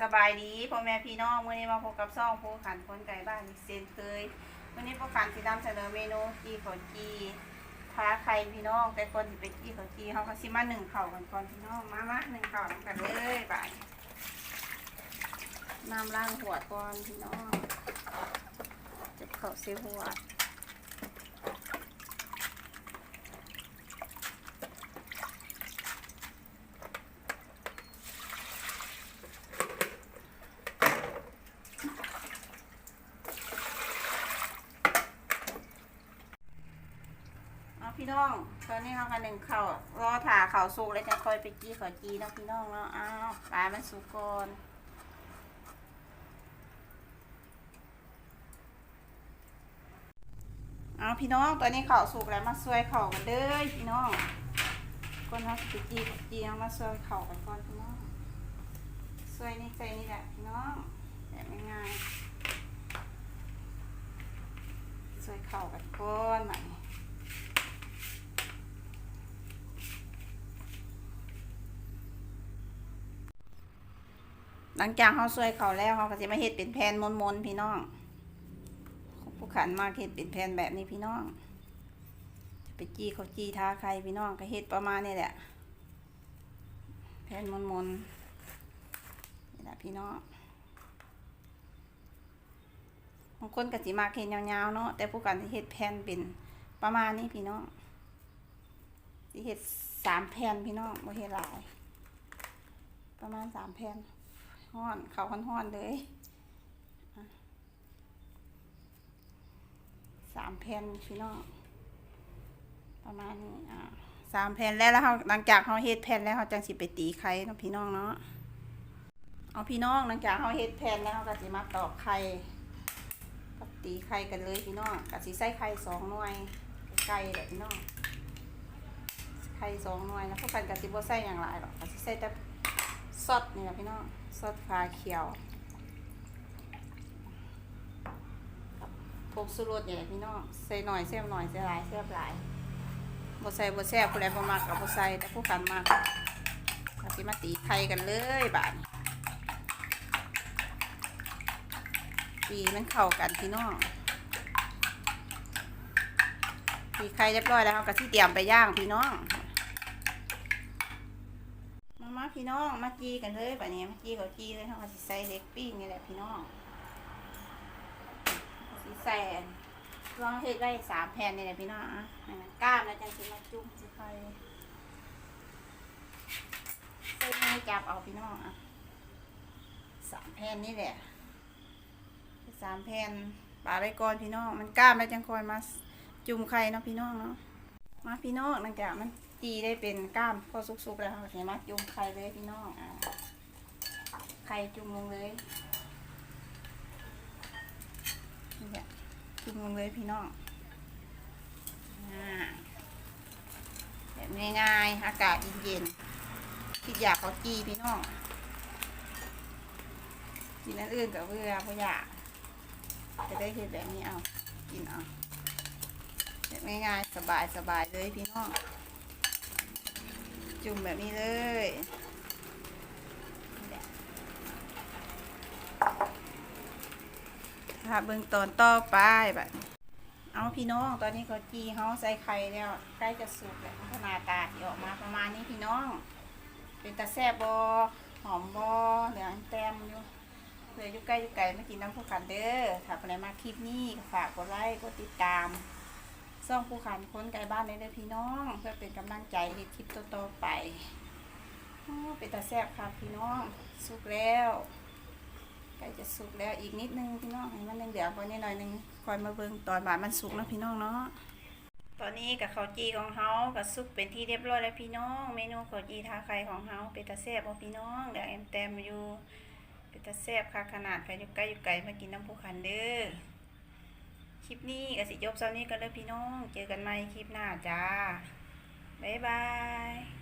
สบายดีพ่อแม่พี่น้องวันนี้มาพบกับซ่องผู้ขันคนไก่บ้านอีกเซนเคยวันนี้ผู้ขันสีดำเสนอเมนูจีขอจีท้าใครพี่น้องแต่คนที่เป็นจีขอจีเขาก็ซิมาหนึ่งเข่ากันก่อนพี่น้องมามาหนึ่งเข่ากันเลยบ่ายน้ำล้างหัวก่อนพี่น้องจะเข่าเสียหัว พี่น้อง ตอนนี้เรากันหนึ่งเข่ารอถ่าเข่าสุกแล้วจะค่อยไปจี้ขอจีเนาะพี่น้องเนาะอ้าวปลามันสุกก่อนเอาพี่น้องตอนนี้เข่าสุกแล้วมาซวยเข่ากันเด้อพี่น้องก่อนเราไปจี้จีเอามาซวยเข่ากันก่อนพี่น้องซวยนี่ใจนี่แหละพี่น้องแบบง่ายๆซวยเข่ากันก่อนใหม่ หลังจากเขาซวยเขาแล้วเขาก็จะมาเห็ดเป็นแผ่นมนๆพี่น้อง ผู้ขันมากเห็ดเป็นแผ่นแบบนี้พี่น้องจะไปจี้เขาจี้ท้าใครพี่น้องก็เห็ดประมาณนี้แหละ แผ่นมนๆนี่แหละพี่น้องบางคนก็สิมากเห็ดยาวๆเนาะแต่ผู้ขันที่เห็ดแผ่นเป็นประมาณนี้พี่น้องสิเห็ดสามแผ่นพี่น้องบ่เห็ดหลาย ประมาณสามแผ่น ห้อนเขาห้อนห้อนๆเลยสามแผ่นพี่น้องประมาณนี้อ่าสามแผ่นแล้วแล้วเขาหลังจากเขาเฮ็ดแผ่นแล้วเขาจังสิไปตีไข่เนาะพี่น้องเนาะเอาพี่น้องหลังจากเขาเฮ็ดแผ่นแล้วเขาก็สิมาตอกไข่ก็ตีไข่กันเลยพี่น้องก็สิใส่ไข่สองหน่วยไก่แหละพี่น้องไข่สองหน่วยแล้วพวกกันก็สิบ่ใส่อย่างไรหรอกก็สิใส่แต่ซอสนี่แหละพี่น้อง ซอสฟ้าเขียวกับผงสุรสนี่แหละพี่น้องใส่หน่อยแซ่บหน่อยใส่หลายแซ่บหลายบ่ใส่บ่แซ่บผู้ใดบ่มักก็บ่ใส่แต่ผู้กันมักก็สิมาตีไข่กันเลยบาดนี้ตีมันเข้ากันพี่น้องตีไข่เรียบร้อยแล้วเราก็สิเตรียมไปย่างพี่น้องมามา พี่น้องมาจีกันเลยแบบนี้มาจีกับจีเลยเขาสิใส่เล็กปิ้งนี่แหละพี่น้องสิใส่ลองเฮ็ดไว้สามแผ่นนี่แหละพี่น้องอะให้มันกล้ามแล้วจังสิมาจุ่มสิใครใส่ไม่จับเอาพี่น้องอะสามแผ่นนี่แหละสามแผ่นปาไว้ก่อนพี่น้องมันกล้ามแล้วจังคอยมาจุ่มไข่เนาะพี่น้องเนาะมาพี่น้องหลังจากมัน จีได้เป็นกล้ามพอสุกๆแล้วเห็นไหมจุ่มไข่เลยพี่น้องอ่าไข่จุ่มลงเลยนี่แหละจุ่มลงเลยพี่น้องอ่าแบบง่ายๆอากาศเย็นๆที่อยากเขาจีพี่น้องกินอันอื่นกับเบื่อเพราะอยากจะได้เห็นแบบนี้เอากินเอาแบบง่ายๆสบายๆเลยพี่น้อง จุ่มแบบนี้เลยนี่ะถ้าเบื้องตอนต่อไปแบบเอาพี่น้องตอนนี้เขาจีเขาใส่ไข่แล้วใกล้จะสุกแล้วพัฒนาตาออกมาประมาณนี้พี่น้อง เป็นตาแซ่บบอหอมบอเหลืองแต้มอยู่เพื่อยู่ใกล้อยู่ไกลมากินน้ำผู้ขันเด้อถ้าใครมาคลิปนี้ฝากกดไลค์กดติดตาม ซ่องผู้ขันคนไกลบ้านเลยเด้อพี่น้อง เพื่อเป็นกำลังใจในคลิปต่อๆไปเป็นตาแซ่บครับพี่น้องสุกแล้วใกล้จะสุกแล้วอีกนิดนึงพี่น้องให้มันเหลืองๆกว่านี้หน่อยนึงคอยมาเบิ่งตอนบ่ายมันสุกเนาะพี่น้องเนาะตอนนี้กับข้าวจีของเฮากับสุกเป็นที่เรียบร้อยแล้วพี่น้อง เมนูข้าวจีทาไข่ของเฮาเป็นตาแซ่บบ่พี่น้องเดี๋ยวแอมแต้มอยู่เป็นตาแซ่บค่ะขนาดใครอยู่ใกล้อยู่ไกลมากินน้ำผู้ขันเด้อ คลิปนี้กสิจบเท่านี้กันเลยพี่น้อง เจอกันใหม่คลิปหน้าจ้า บ๊ายบาย